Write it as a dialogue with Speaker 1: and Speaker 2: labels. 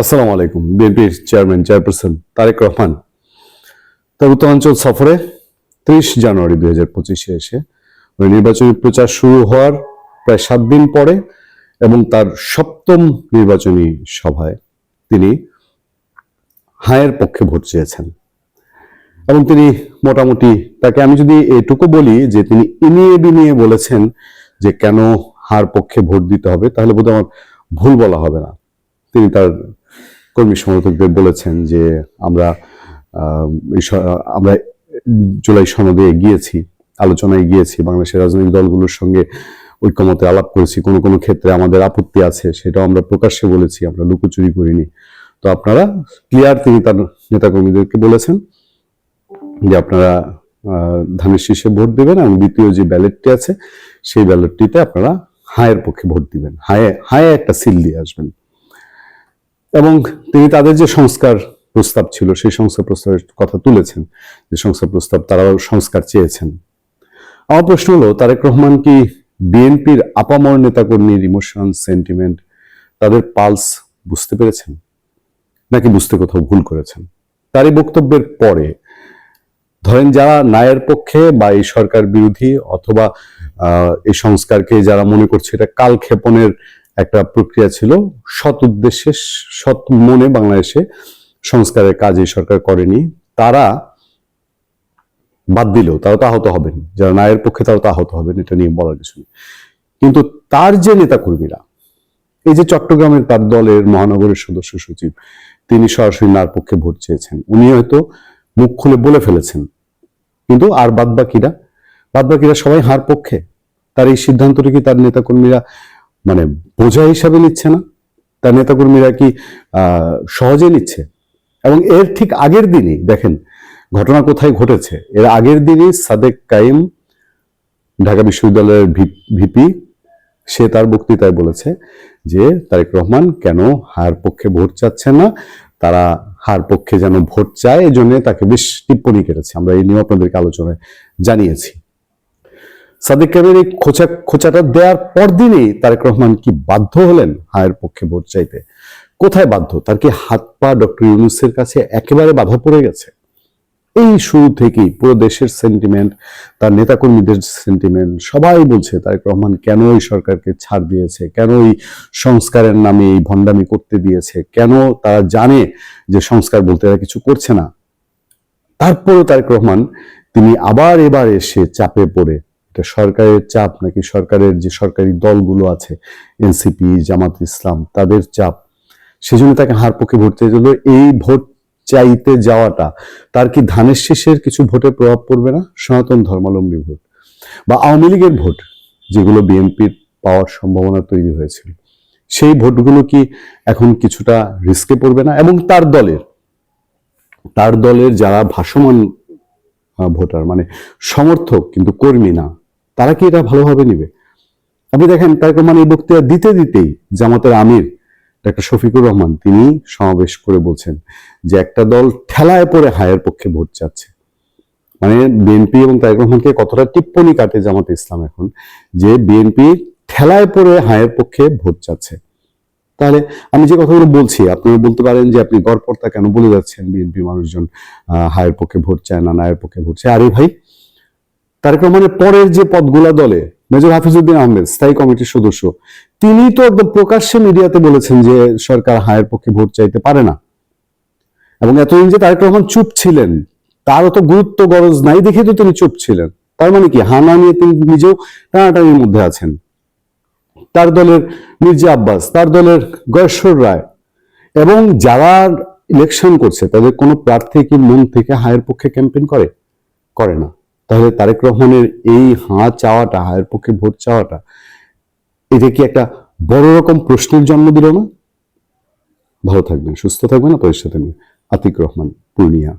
Speaker 1: আসসালামু আলাইকুম, বিএনপির চেয়ারম্যান, চেয়ারপারসন তারেক রহমান। তার উত্তরাঞ্চল সফরে ত্রিশ জানুয়ারি দুই হাজার পঁচিশে এসে ওই নির্বাচনী প্রচার শুরু হওয়ার প্রায় সাত দিন পরে এবং তার সপ্তম নির্বাচনী সভায় তিনি হায়ের পক্ষে ভোট চেয়েছেন। এবং তিনি মোটামুটি, তাকে আমি যদি এটুকু বলি যে তিনি ইনিয়ে বিনিয়ে বলেছেন যে কেন হার পক্ষে ভোট দিতে হবে, তাহলে বোধহয় আমার ভুল বলা হবে না। তিনি তার কর্মী সমর্থকদের বলেছেন যে আমরা আমরা জুলাই সনদে গিয়েছি, আলোচনায় গিয়েছি, বাংলাদেশের রাজনৈতিক দলগুলোর সঙ্গে ঐক্যমতে আলাপ করেছি, কোনো কোনো ক্ষেত্রে আমাদের আপত্তি আছে, সেটাও আমরা প্রকাশ্যে বলেছি, আমরা লুকোচুরি করিনি। তো আপনারা ক্লিয়ার তিনি তার নেতাকর্মীদেরকে বলেছেন যে আপনারা ধানের শীষে ভোট দেবেন এবং দ্বিতীয় যে ব্যালটটি আছে, সেই ব্যালটটিতে আপনারা হায়ের পক্ষে ভোট দিবেন, হায়ে হায়ে একটা সিল দিয়ে আসবেন। এবং তিনি তাদের যে সংস্কার প্রস্তাব ছিল, সেই সংস্কার প্রস্তাবের কথা তুলেছেন, যে সংস্কার প্রস্তাব তারাও সংস্কার চেয়েছেন। আমার প্রশ্ন হলো, তারেক রহমান কি বিএনপির আপামর নেতাকর্মীর ইমোশন সেন্টিমেন্ট তাদের পালস বুঝতে পেরেছেন? নাকি বুঝতে কোথাও ভুল করেছেন? তারই বক্তব্যের পরে, ধরেন যারা নায়ের পক্ষে বা এই সরকার বিরোধী অথবা এই সংস্কারকে যারা মনে করছে এটা কালক্ষেপণের একটা প্রক্রিয়া ছিল সৎ উদ্দেশ্যে, সৎ মনে বাংলাদেশে সংস্কারের কাজ এই সরকার করেনি। তারা বাদ দিলেও তারা তো আহত হবেন। যারা ন্যায়ের পক্ষে তারা তো আহত হবেন, এটা নিয়ে বলার কিছু নেই। কিন্তু তার যে নেতাকর্মীরা, এই যে চট্টগ্রামের তার দলের মহানগরের সদস্য সচিব, তিনি সরাসরি নার পক্ষে ভোট চেয়েছেন। উনি হয়তো মুখ খুলে বলে ফেলেছেন। কিন্তু আর বাদবাকিরা? বাদবাকিরা সবাই হার পক্ষে। তার এই সিদ্ধান্তটি কি তার নেতাকর্মীরা মানে বোঝা হিসাবে নিচ্ছে না। তার নেতাকর্মীরা কি সহজে নিচ্ছে? এবং এর ঠিক আগের দিনই, দেখেন, ঘটনা কোথায় ঘটেছে? এর আগের দিনই সাদেক কাইম, ঢাকা বিশ্ববিদ্যালয়ের ভিপি, সে তার বক্তৃতায় বলেছে যে, তারেক রহমান কেন হার পক্ষে ভোট চাচ্ছে না? তারা হার পক্ষে যেন ভোট চায় এই জন্য তাকে বেশ টিপ্পণী কেটেছে। আমরা এই নিয়ে আপনাদেরকে আলোচনায় জানিয়েছি। সাদিক কাদের এই খোঁচা, খোঁচাটা দেওয়ার পর দিনই তারেক রহমান কি বাধ্য হলেন হায়ের পক্ষে ভোট চাইতে? কোথায় বাধ্য? তার কি হাত পা ডক্টর ইউনুসের কাছে একেবারে বাধা পড়ে গেছে? এই শুরু থেকেই পুরো দেশের সেন্টিমেন্ট তার নেতাকর্মীদের সেন্টিমেন্ট সবাই বলছে তারেক রহমান কেন এই সরকারকে ছাড় দিয়েছে? কেন এই সংস্কারের নামে এই ভণ্ডামি করতে দিয়েছে? কেন তারা জানে যে সংস্কার বলতে এরা কিছু করছে না? তারপরেও তারেক রহমান, তিনি আবার এবার এসে চাপে পড়ে এটা সরকারের চাপ নাকি সরকারের যে সরকারি দলগুলো আছে, এনসিপি, জামাত ইসলাম, তাদের চাপ? সেজন্য তাকে হার পক্ষে ভোট চাইতে হলো এই ভোট চাইতে যাওয়াটা, তার কি ধানের শীষের কিছু ভোটে প্রভাব পড়বে না? সনাতন ধর্মাবলম্বী ভোট বা আওয়ামী লীগের ভোট, যেগুলো বিএনপির পাওয়ার সম্ভাবনা তৈরি হয়েছিল, সেই ভোটগুলো কি এখন কিছুটা রিস্কে পড়বে না? এবং তার দলের তার দলের যারা ভাসমান ভোটার মানে সমর্থক কিন্তু কর্মী না তারা কি এটা ভালোভাবে নিবে? আপনি দেখেন, তার মানে এই বক্তৃতা দিতে দিতেই জামাতের আমির ডাক্তার শফিকুর রহমান, তিনি সমাবেশ করে বলছেন যে একটা দল ঠেলায় পড়ে হায়ের পক্ষে ভোট চাচ্ছে। মানে বিএনপি এবং তারেক রহমানকে কতটা টিপ্পনি কাটে জামাতে ইসলাম এখন যে বিএনপি ঠেলায় পড়ে হায়ের পক্ষে ভোট চাচ্ছে। তাহলে আমি যে কথাগুলো বলছি, আপনারা বলতে পারেন যে আপনি গড়পড়তা কেন বলে যাচ্ছেন বিএনপি মানুষজন হায়ের পক্ষে ভোট চায় না নায়ের পক্ষে ভোট চায়? আরে ভাই তারেক রহমানের পরের যে পদগুলা দলে, মেজর হাফিজউদ্দিন আহমেদ, স্থায়ী কমিটির সদস্য, তিনি তো একদম প্রকাশ্যে মিডিয়াতে বলেছেন যে সরকার হায়ের পক্ষে ভোট চাইতে পারে না। এবং এতদিন যে তারেক রহমান চুপ ছিলেন, তারও তো গুরুত্ব গরজ নাই দেখে তো তিনি চুপ ছিলেন। তার মানে কি? হানা নিয়ে তিনি নিজেও টানাটানির মধ্যে আছেন। তার দলের মির্জা আব্বাস, তার দলের গয়েশ্বর রায়, এবং যারা ইলেকশন করছে, তাদের কোনো প্রার্থী কি মন থেকে হায়ের পক্ষে ক্যাম্পেইন করে? করে না। তাহলে তারেক রহমানের এই হাঁ চাওয়াটা, হায়ের পক্ষে ভোট চাওয়াটা, এটা কি একটা বড় রকম প্রশ্নের জন্ম দিল না? ভালো থাকবেন, সুস্থ থাকবেন, আপনাদের সাথে আতিক রহমান, পূর্ণিয়া।